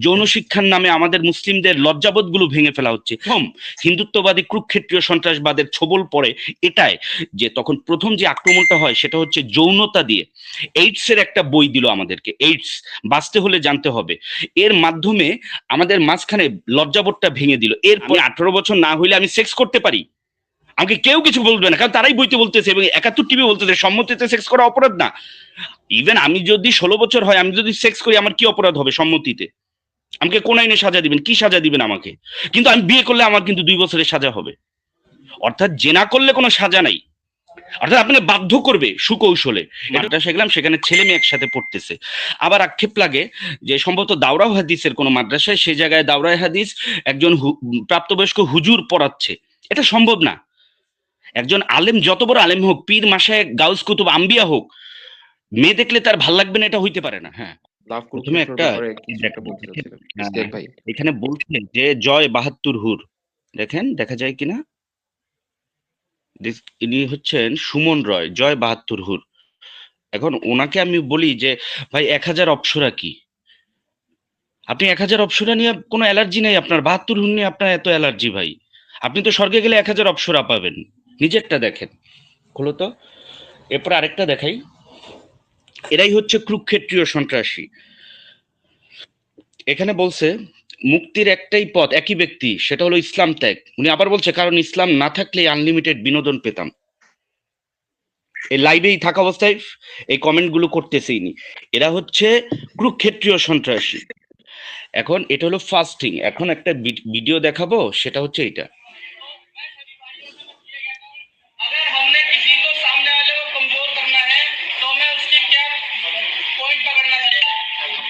যৌন শিক্ষার নামে আমাদের মুসলিমদের লজ্জাবোধগুলো ভেঙে ফেলা হচ্ছে। প্রথম হিন্দুত্ববাদী কুক্ষেত্রীয় সন্ত্রাসবাদের ছবল পড়ে এটাই যে তখন প্রথম যে আক্রমণটা হয় সেটা হচ্ছে যৌনতা দিয়ে। এইডস এর একটা বই দিল আমাদেরকে। এইডস বাঁচতে হলে জানতে হবে। এর মাধ্যমে আমাদের মাঝখানে লজ্জাবোধটা ভেঙে দিল। এরপর আঠারো বছর না হইলে আমি সেক্স করতে পারি। আমাকে কেউ কিছু বলবে না কারণ তারাই বইতে বলতেছে এবং একাত্তর টিভি বলতেছে সম্মতিতে সেক্স করা অপরাধ না। ইভেন আমি যদি ষোলো বছর হয় আমি যদি সেক্স করি আমার কি অপরাধ হবে সম্মতিতে? আমাকে কোন আইনে সাজা দিবেন? কি সাজা দিবেন আমাকে? কিন্তু আমি বিয়ে করলে আমার কিন্তু দুই বছরের সাজা হবে। অর্থাৎ জেনা করলে কোনো সাজা নাই। অর্থাৎ আপনাকে বাধ্য করবে সুকৌশলে। এটা শিখলাম সেখানে ছেলে মেয়ে একসাথে পড়তেছে। আবার আক্ষেপ লাগে যে সম্ভবত দাওরাও হাদিসের কোনো মাদ্রাসায় সেই জায়গায় দাওরাই হাদিস একজন হু- প্রাপ্তবয়স্ক হুজুর পড়াচ্ছে। এটা সম্ভব না। একজন আলেম যত বড় আলেম হোক পীর মাসায় গাউস কুতুব আম্বিয়া হোক মেয়ে দেখলে তার ভালো লাগবে না এটা হইতে পারে না। হ্যাঁ। লাভ প্রথমে একটা- হ্যাঁ, এখানে বলছিলেন যে জয় বাহাত্তর হুর। দেখেন দেখা যায় কিনা? ইনি হচ্ছেন সুমন রয় জয় বাহাত্তর হুর। এখন ওনাকে আমি বলি যে ভাই এক হাজার অপসরা কি? আপনি এক হাজার অপসরা নিয়ে কোনো অ্যালার্জি নেই আপনার বাহাত্তর হুর নিয়ে আপনার এত অ্যালার্জি ভাই। আপনি তো স্বর্গে গেলে এক হাজার অপসরা পাবেন। নিজেরটা দেখেন। খোলো তো। এরপর আরেকটা দেখাই। এরাই হচ্ছে কুরুক্ষেত্রীয় সন্ত্রাসী। এখানে বলছে, মুক্তির একটাই পথ, একই ব্যক্তি, সেটা হলো ইসলাম ত্যাগ। উনি আবার বলছে, কারণ ইসলাম না থাকলে আনলিমিটেড বিনোদন পেতাম। এই লাইভেই থাকা অবস্থায় এই কমেন্টগুলো করতেছেই নি। এরা হচ্ছে কুরুক্ষেত্রীয় সন্ত্রাসী। এখন এটা হলো ফাস্টিং এখন একটা ভিডিও দেখাবো, সেটা হচ্ছে এটা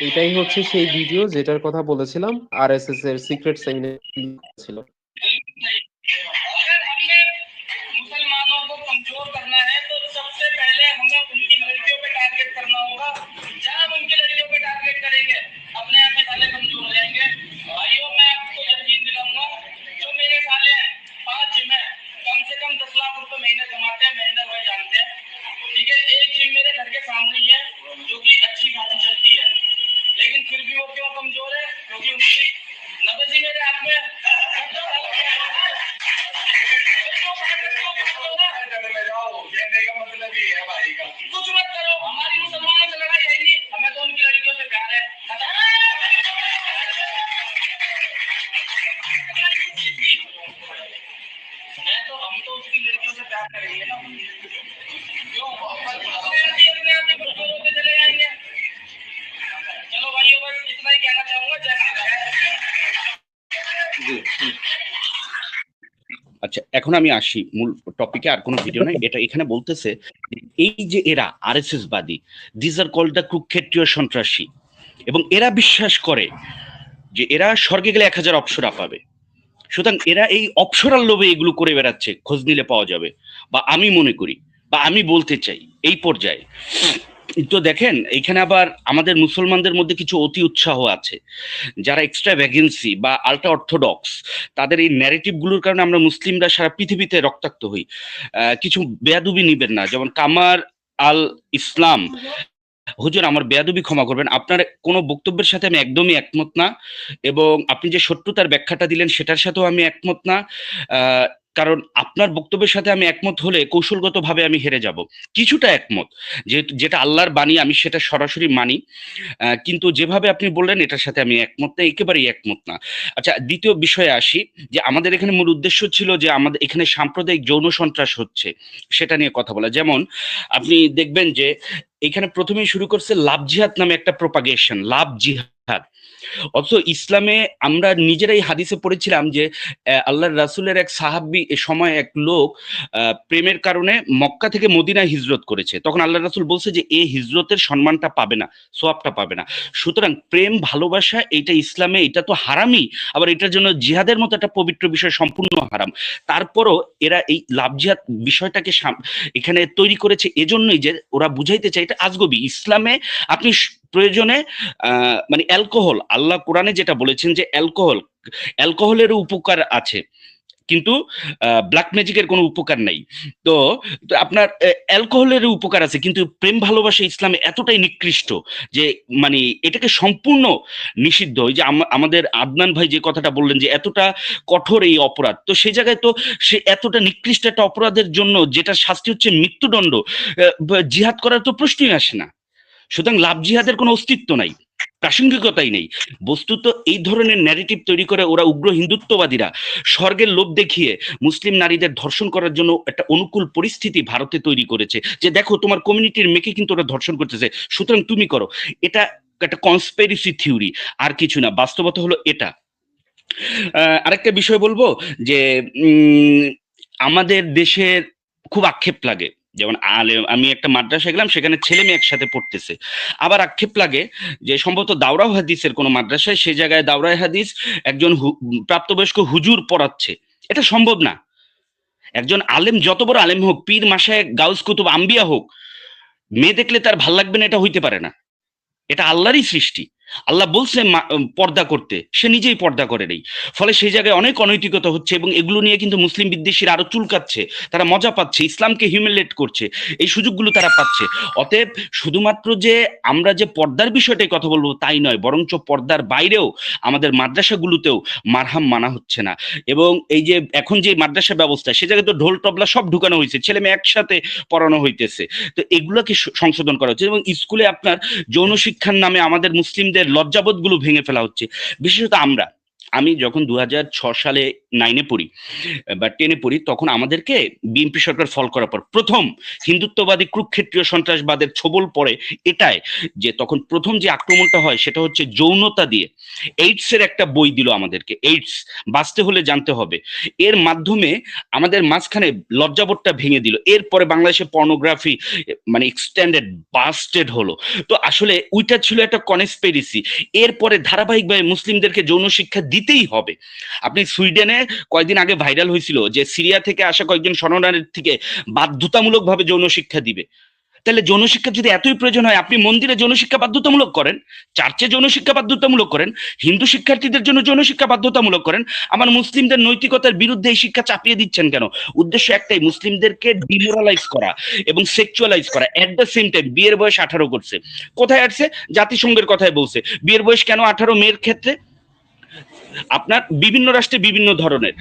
এটাই হচ্ছে সেই ভিডিও যেটার কথা বলেছিলাম আরএসএস এর সিক্রেট সেমিনার ছিল। এখন আমি আসি, মূল টপিকে আর কোনো ভিডিও নাই। এটা এখানে বলতেছে এই যে এরা আরএসএস বাদী দিস আর কল্ড দ্য কুক্ষেত্রীয় সন্ত্রাসী এবং এরা বিশ্বাস করে যে এরা স্বর্গে গেলে এক হাজার অপসরা পাবে। সুতরাং এরা এই অপসরার লোভে এগুলো করে বেড়াচ্ছে, খোঁজ নিলে পাওয়া যাবে। বা আমি মনে করি বা আমি বলতে চাই, এই পর্যায়ে তো দেখেন, এখানে আবার আমাদের মুসলমানদের মধ্যে কিছু অতি উৎসাহ আছে। যারা এক্সট্রা ভ্যাকেন্সি বা আল্ট্রা অর্থোডক্স তাদের এই ন্যারেটিভগুলোর কারণে আমরা মুসলিমরা সারা পৃথিবীতে রক্তাক্ত হই। কিছু বেয়াদুবি নিবেন না, যেমন কামার আল ইসলাম। হুজুর, আমার বেয়াদুবি ক্ষমা করবেন। আপনার কোনো বক্তব্যের সাথে আমি একদমই একমত না, এবং আপনি যে শত্রুতার ব্যাখ্যাটা দিলেন, সেটার সাথেও আমি একমত না। কারণ আপনার বক্তব্যের সাথে আমি একমত হলে কৌশলগতভাবে আমি হেরে যাব। কিছুটা একমত যেহেতু যেটা আল্লাহর বাণী, আমি সেটা সরাসরি মানি। কিন্তু যেভাবে আপনি বললেন, এটার সাথে আমি একমত না, একেবারেই একমত না। আচ্ছা দ্বিতীয় বিষয়ে আসি, যে আমাদের এখানে মূল উদ্দেশ্য ছিল যে আমাদের এখানে সাম্প্রদায়িক যৌন সন্ত্রাস হচ্ছে, সেটা নিয়ে কথা বলা। যেমন, আপনি দেখবেন যে, এখানে প্রথমেই শুরু করছে লাভ জিহাদ নামে একটা প্রপাগেশন লাভ জিহাদ। অথচ ইসলামে আমরা নিজেরাই হাদিসে পড়েছিলাম যে আহ, আল্লাহর রাসূলের এক সাহাবি এ সময় এক লোক প্রেমের কারণে মক্কা থেকে মদিনায় হিজরত করেছে। তখন আল্লাহ রাসূল বলছে যে এই হিজরতের সম্মানটা পাবে না সোয়াবটা পাবে না। সুতরাং প্রেম ভালোবাসা এটা ইসলামে এটা তো হারামই আবার এটার জন্য জিহাদের মতো একটা পবিত্র বিষয় সম্পূর্ণ হারাম। তারপরও এরা এই লাভ জিহাদ বিষয়টাকে এখানে তৈরি করেছে এজন্যই যে ওরা বুঝাইতে চায় এটা আজগবি। ইসলামে আপনি প্রয়োজনে মানে অ্যালকোহল, আল্লাহ কোরআনে যেটা বলেছেন যে অ্যালকোহল, অ্যালকোহলেরও উপকার আছে। কিন্তু ব্ল্যাক ম্যাজিকের কোনো উপকার নাই। তো আপনার অ্যালকোহলের উপকার আছে, কিন্তু প্রেম, ভালোবাসা, ইসলামে এতটাই নিকৃষ্ট যে মানে এটাকে সম্পূর্ণ নিষিদ্ধ। ওই যে আম- আমাদের আদনান ভাই যে কথাটা বললেন যে, এতটা কঠোর এই অপরাধ। তো সেই জায়গায় তো সে এতটা নিকৃষ্ট একটা অপরাধের জন্য যেটা শাস্তি হচ্ছে মৃত্যুদণ্ড জিহাদ করার তো প্রশ্নই আসে না। সুতরাং লাভ জিহাদের কোনো অস্তিত্ব নাই, প্রাসঙ্গিকতাই নেই। বস্তুত এই ধরনের ন্যারেটিভ তৈরি করে ওরা উগ্র হিন্দুত্ববাদীরা, স্বর্গের লোভ দেখিয়ে মুসলিম নারীদের ধর্ষণ করার জন্য একটা অনুকূল পরিস্থিতি ভারতে তৈরি করেছে যে দেখো তোমার কমিউনিটির মেয়েকে কিন্তু ওরা ধর্ষণ করতেছে, সুতরাং তুমি করো। এটা একটা কনস্পেরিসি থিওরি আর কিছু না, বাস্তবতা হলো এটা। আরেকটা বিষয় বলব যে আমাদের দেশের খুব আক্ষেপ লাগে। যেমন আলে, আমি একটা মাদ্রাসা গেলাম, সেখানে ছেলে মেয়ে একসাথে পড়তেছে। আবার আক্ষেপ লাগে যে সম্ভবত দাওরাও হাদিসের কোনো মাদ্রাসায় সে জায়গায় দাওরাই হাদিস একজন প্রাপ্তবয়স্ক হুজুর পড়াচ্ছে। এটা সম্ভব না। একজন আলেম, যত বড় আলেম হোক, পীর, মাসায়, গাউস কুতুব, আম্বিয়া হোক, মেয়ে দেখলে তার ভালো লাগবে না, এটা হইতে পারে না। এটা আল্লাহরই সৃষ্টি। আল্লাহ বলছে পর্দা করতে। সে নিজেই পর্দা করে নেই। ফলে সেই জায়গায় অনেক অনৈতিকতা হচ্ছে এবং এগুলো নিয়ে কিন্তু মুসলিম বিদ্বেষীরা আরও চুলকাচ্ছে, তারা মজা পাচ্ছে, ইসলামকে হিউমিলেট করছে, এই সুযোগগুলো তারা পাচ্ছে। অতএব শুধুমাত্র যে আমরা যে পর্দার বিষয়টাই কথা বলব তাই নয়, বরঞ্চ পর্দার বাইরেও আমাদের মাদ্রাসাগুলোতেও মারহাম মানা হচ্ছে না। এবং এই যে এখন যে মাদ্রাসা ব্যবস্থা, সে জায়গায় তো ঢোল, তবলা সব ঢুকানো হয়েছে, ছেলে মেয়ে একসাথে পড়ানো হইতেছে। তো এগুলোকে সংশোধন করা হচ্ছে। এবং স্কুলে আপনার যৌন শিক্ষার নামে আমাদের মুসলিমদের লজ্জাবোধগুলো ভেঙে ফেলা হচ্ছে বিশেষত আমরা। আমি যখন দু সালে নাইনে পড়ি, বা টেনে পড়ি, তখন আমাদেরকে বিএনপি সরকার ফল করার পর প্রথম হিন্দুত্ববাদী কুরুক্ষেত্রীয় সন্ত্রাসবাদের ছবল পড়ে এটাই যে তখন প্রথম যে আক্রমণটা হয় সেটা হচ্ছে যৌনতা দিয়ে। এইডস এর একটা বই দিল আমাদেরকে এইডস বাঁচতে হলে জানতে হবে। এর মাধ্যমে আমাদের মাঝখানে লজ্জাবোধটা ভেঙে দিল। এরপরে বাংলাদেশে পর্নোগ্রাফি মানে এক্সটেন্ডেড বাস্টেড হলো। তো আসলে ওইটা ছিল একটা কনস্পেরিসি এরপরে ধারাবাহিকভাবে মুসলিমদেরকে যৌন শিক্ষা দিতেই হবে। আপনি সুইডেনে কয়েকদিন আগে ভাইরাল হয়েছিল যে সিরিয়া থেকে আসা কয়েকজন শরণার্থী থেকে বাধ্যতামূলকভাবে যৌন শিক্ষা দিবে। তাহলে যৌন শিক্ষা যদি এতই প্রয়োজন হয়, আপনি মন্দিরে যৌন শিক্ষা বাধ্যতামূলক করেন, চার্চে যৌন শিক্ষা বাধ্যতামূলক করেন, হিন্দু শিক্ষার্থীদের জন্য যৌন শিক্ষা বাধ্যতামূলক করেন, আমার মুসলিমদের নৈতিকতার বিরুদ্ধে এই শিক্ষা চাপিয়ে দিচ্ছেন কেন? উদ্দেশ্য একটাই, মুসলিমদেরকে ডিমোরালাইজ করা এবং সেক্সুয়ালাইজ করা। এট দ্য সেম টাইম বিয়ের বয়স আঠারো করছে। কোথায় আসছে? জাতিসংঘের কথায় বলছে। বিয়ের বয়স কেন আঠারো? মেয়ের ক্ষেত্রে আপনার বিভিন্ন রাষ্ট্রে বিভিন্ন ধরনের।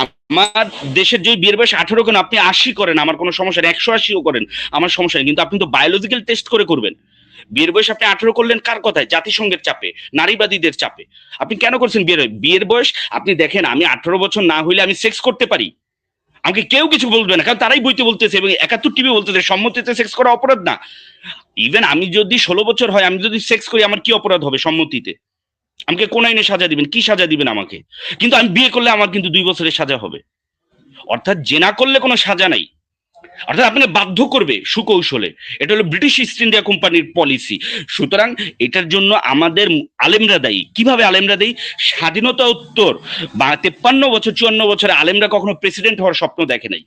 আমার দেশের যে বিয়ের বয়স আঠারো কেন আপনি আশি করেন, আমার কোনো সমস্যা নেই। একশো আশিও করেন, আমার সমস্যা নেই। কিন্তু আপনি তো বায়োলজিক্যাল টেস্ট করে করবেন। বিয়ের বয়স আপনি আঠারো করলেন কার কথায়? জাতিসংঘের চাপে, নারীবাদীদের চাপে। আপনি কেন করছেন বিয়ের বিয়ের বয়স, আপনি দেখেন, আমি আঠারো বছর না হইলে আমি সেক্স করতে পারি। আমাকে কেউ কিছু বলবে না, কারণ তারাই বইতে বলতেছে এবং একাত্তর টিভি বলতেছে, সম্মতিতে সেক্স করা অপরাধ না। ইভেন আমি যদি ষোলো বছর হয়, আমি যদি সেক্স করি, আমার কি অপরাধ হবে সম্মতিতে? আমাকে কোন আইনে সাজা দিবেন? কি সাজা দিবেন আমাকে? কিন্তু আমি বিয়ে করলে আমার কিন্তু দুই বছরের সাজা হবে। অর্থাৎ জেনা করলে কোনো সাজা নাই। অর্থাৎ আপনাকে বাধ্য করবে সুকৌশলে। এটা হলো ব্রিটিশ ইস্ট ইন্ডিয়া কোম্পানির পলিসি সুতরাং এটার জন্য আমাদের আলেমরা দায়ী। কীভাবে আলেমরা দায়ী? স্বাধীনতা উত্তর। বা তেপ্পান্ন বছর, চুয়ান্ন বছরে আলেমরা কখনো প্রেসিডেন্ট হওয়ার স্বপ্ন দেখে নাই।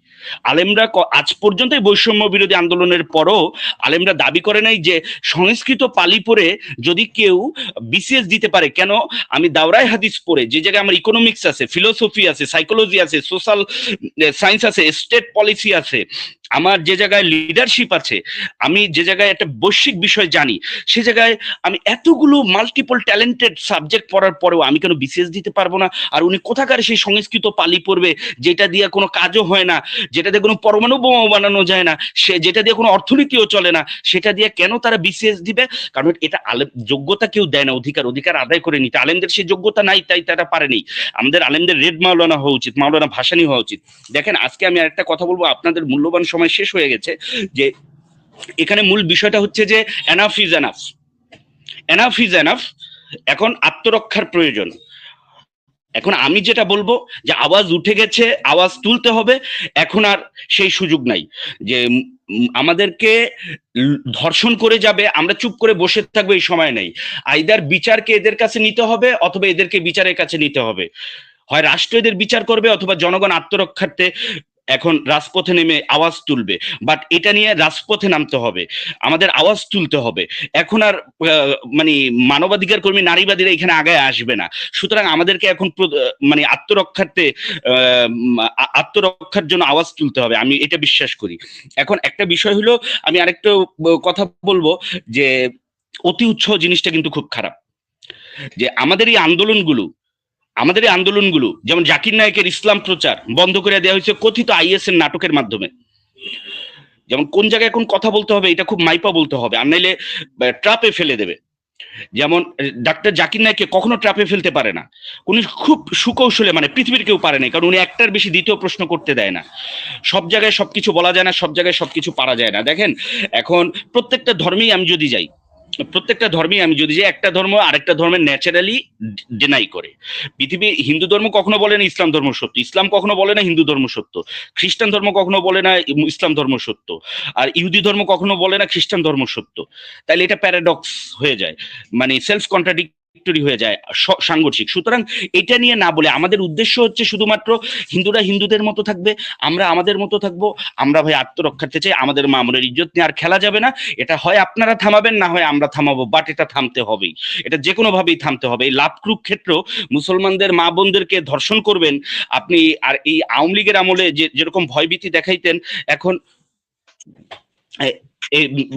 আলেমরা আজ পর্যন্ত বৈষম্য বিরোধী আন্দোলনের পরও আলেমরা দাবি করে নাই যে সংস্কৃত পালি পড়ে যদি কেউ বিসিএস দিতে পারে, কেন? আমি দাওরাই হাদিস পড়ে, যে জায়গায় আমার ইকোনমিক্স আছে ফিলোসফি আছে সাইকোলজি আছে সোশ্যাল সায়েন্স আছে স্টেট পলিসি আছে আমার যে জায়গায় লিডারশিপ আছে, আমি যে জায়গায় একটা বৈশ্বিক বিষয় জানি, সে জায়গায় আমি এতগুলো মাল্টিপল ট্যালেন্টেড সাবজেক্ট পড়ার পরেও আমি কেন বিসিএস দিতে পারব না? আর উনি কোথাকার সেই সংস্কৃত পালি পড়বে, যেটা দিয়ে কোনো কাজও হয় না, যেটা দিয়ে কোনো পরমাণু বোমা বানানো যায় না, সে যেটা দিয়ে কোনো অর্থনীতিও চলে না, সেটা দিয়ে কেন তারা বিসিএস দিবে? কারণ এটা আলেম যোগ্যতা কেউ দেয় না, অধিকার অধিকার আদায় করে নিতে। আলেমদের সেই যোগ্যতা নাই, তাই তারা পারেনি আমাদের আলেমদের রেড মাওলানা হওয়া উচিত, মাওলানা ভাসানি হওয়া উচিত। দেখেন, আজকে আমি আরেকটা কথা বলব, আপনাদের মূল্যবান সময় শেষ হয়ে গেছে যে এখানে মূল বিষয়টা হচ্ছে যে enough is enough enough is enough এখন আত্মরক্ষার প্রয়োজন। এখন আমি যেটা বলব যে আওয়াজ উঠে গেছে, আওয়াজ তুলতে হবে, এখন আর সেই সুযোগ নাই। যে আমাদেরকে ধর্ষণ করে যাবে, আমরা চুপ করে বসে থাকব এই সময় নেই। আইদার বিচারকে এদের কাছে নিতে হবে অথবা এদেরকে বিচারের কাছে নিতে হবে। হয় রাষ্ট্র এদের বিচার করবে অথবা জনগণ আত্মরক্ষার্থে এখন রাজপথে নেমে আওয়াজ তুলবে। বাট এটা নিয়ে রাজপথে নামতে হবে। আমাদের আওয়াজ তুলতে হবে। এখন আর মানে মানবাধিকার কর্মী, নারীবাদীরা এখানে আগায় আসবে না। সুতরাং আমাদেরকে এখন মানে আত্মরক্ষার্থে আত্মরক্ষার জন্য আওয়াজ তুলতে হবে। আমি এটা বিশ্বাস করি। এখন একটা বিষয় হলো, আমি আরেকটা কথা বলব যে অতি উৎসাহ জিনিসটা কিন্তু খুব খারাপ। যে আমাদের এই আন্দোলনগুলো আমাদের এই আন্দোলনগুলো, যেমন জাকির নায়কের ইসলাম প্রচার বন্ধ করে দেওয়া হয়েছে কথিত আইএস এর নাটকের মাধ্যমে। যেমন কোন জায়গায় কোন কথা বলতে হবে, এটা খুব মাইপা বলতে হবে, আর নাইলে ট্রাপে ফেলে দেবে। যেমন, ডাক্তার জাকির নায়ককে কখনো ট্রাপে ফেলতে পারে না। উনি খুব সুকৌশলে মানে পৃথিবীর কেউ পারে না, কারণ উনি একটার বেশি দ্বিতীয় প্রশ্ন করতে দেয় না। সব জায়গায় সবকিছু বলা যায় না, সব জায়গায় সবকিছু পারা যায় না। দেখেন, এখন প্রত্যেকটা ধর্মেই আমি যদি যাই প্রত্যেকটা ধর্মেই আমি যদি যে একটা ধর্ম আরেকটা ধর্মের ন্যাচারালি ডিনাই করে। পৃথিবী, হিন্দু ধর্ম কখনো বলে না ইসলাম ধর্ম সত্য। ইসলাম কখনো বলে না হিন্দু ধর্ম সত্য। খ্রিস্টান ধর্ম কখনো বলে না ইসলাম ধর্ম সত্য। আর ইহুদি ধর্ম কখনো বলে না খ্রিস্টান ধর্ম সত্য। তাহলে এটা প্যারাডক্স হয়ে যায়। মানে সেলফ কন্ট্রাডিক্টরি হয়ে যায় সাংঘর্ষিক। সুতরাং এটা নিয়ে না বলে, আমাদের উদ্দেশ্য হচ্ছে শুধুমাত্র হিন্দুরা হিন্দুদের মতো থাকবে, আমরা আমাদের মতো থাকব, আমরা ভাই আত্মরক্ষার্থে চাই, আমাদের মামুনের ইজ্জত নিয়ে আর খেলা যাবে না, এটা হয় আপনারা থামাবেন, না হয় আমরা থামাবো বাট এটা থামতে হবেই। এটা যে কোনো ভাবেই থামতে হবে। এই লাভ ক্ষেত্র মুসলমানদের মা বোনদেরকে ধর্ষণ করবেন, আপনি আর এই আওয়ামী লীগের আমলে যে, যেরকম ভয়ভীতি দেখাইতেন, এখন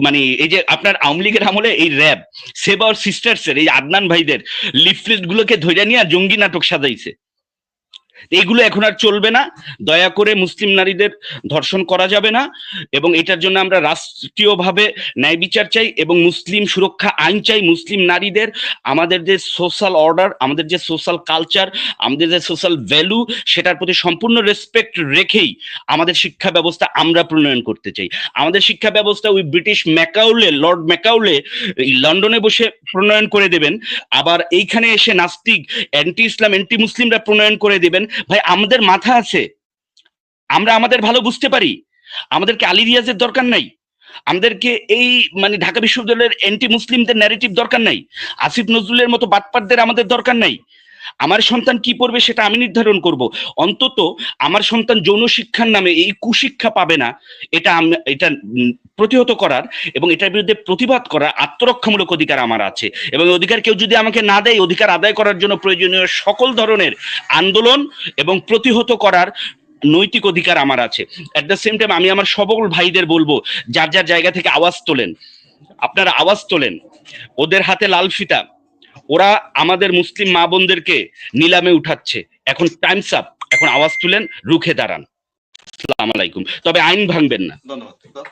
মানে এই যে আপনার আওয়ামী লীগের আমলে এই র্যাব, সেবা সিস্টার্স এর এই আদনান ভাইদের লিফলেট গুলোকে ধরে নিয়ে জঙ্গি নাটক সাজাইছে। এইগুলো এখন আর চলবে না। দয়া করে মুসলিম নারীদের ধর্ষণ করা যাবে না এবং এটার জন্য আমরা রাষ্ট্রীয়ভাবে ন্যায় বিচার চাই এবং মুসলিম সুরক্ষা আইন চাই। মুসলিম নারীদের, আমাদের যে সোশ্যাল অর্ডার আমাদের যে সোশ্যাল কালচার আমাদের যে সোশ্যাল ভ্যালু সেটার প্রতি সম্পূর্ণ রেসপেক্ট রেখেই আমাদের শিক্ষা ব্যবস্থা আমরা প্রণয়ন করতে চাই। আমাদের শিক্ষা ব্যবস্থা ওই ব্রিটিশ ম্যাকাউলে লর্ড ম্যাকাউলে লন্ডনে বসে প্রণয়ন করে দেবেন। আবার এইখানে এসে নাস্তিক অ্যান্টি ইসলাম অ্যান্টি মুসলিমরা প্রণয়ন করে দেবেন। ভাই, আমাদের মাথা আছে। আমরা আমাদের ভালো বুঝতে পারি। আমাদেরকে আলী রিয়াজের দরকার নাই। আমাদেরকে এই মানে ঢাকা বিশ্ববিদ্যালয়ের এন্টি মুসলিমদের ন্যারেটিভ দরকার নাই। আসিফ নজরুলের মতো বাটপারদের আমাদের দরকার নাই। আমার সন্তান কি পড়বে সেটা আমি নির্ধারণ করব। অন্তত আমার সন্তান যৌন শিক্ষার নামে এই কুশিক্ষা পাবে না, এটা এটা প্রতিহত করার এবং এটার বিরুদ্ধে প্রতিবাদ করার আত্মরক্ষামূলক অধিকার আমার আছে। এবং অধিকার কেউ যদি আমাকে না দেয়, অধিকার আদায় করার জন্য প্রয়োজনীয় সকল ধরনের আন্দোলন এবং প্রতিহত করার নৈতিক অধিকার আমার আছে। অ্যাট দ্য সেম টাইম আমি আমার সকল ভাইদের বলব, যার যার জায়গা থেকে আওয়াজ তোলেন, আপনারা আওয়াজ তোলেন, ওদের হাতে লাল ফিতা ওরা আমাদের মুসলিম মা বোনদেরকে নিলামে উঠাচ্ছে। এখন টাইমস আপ এখন আওয়াজ তুলেন, রুখে দাঁড়ান। আসসালাম আলাইকুম। তবে আইন ভাঙবেন না। ধন্যবাদ।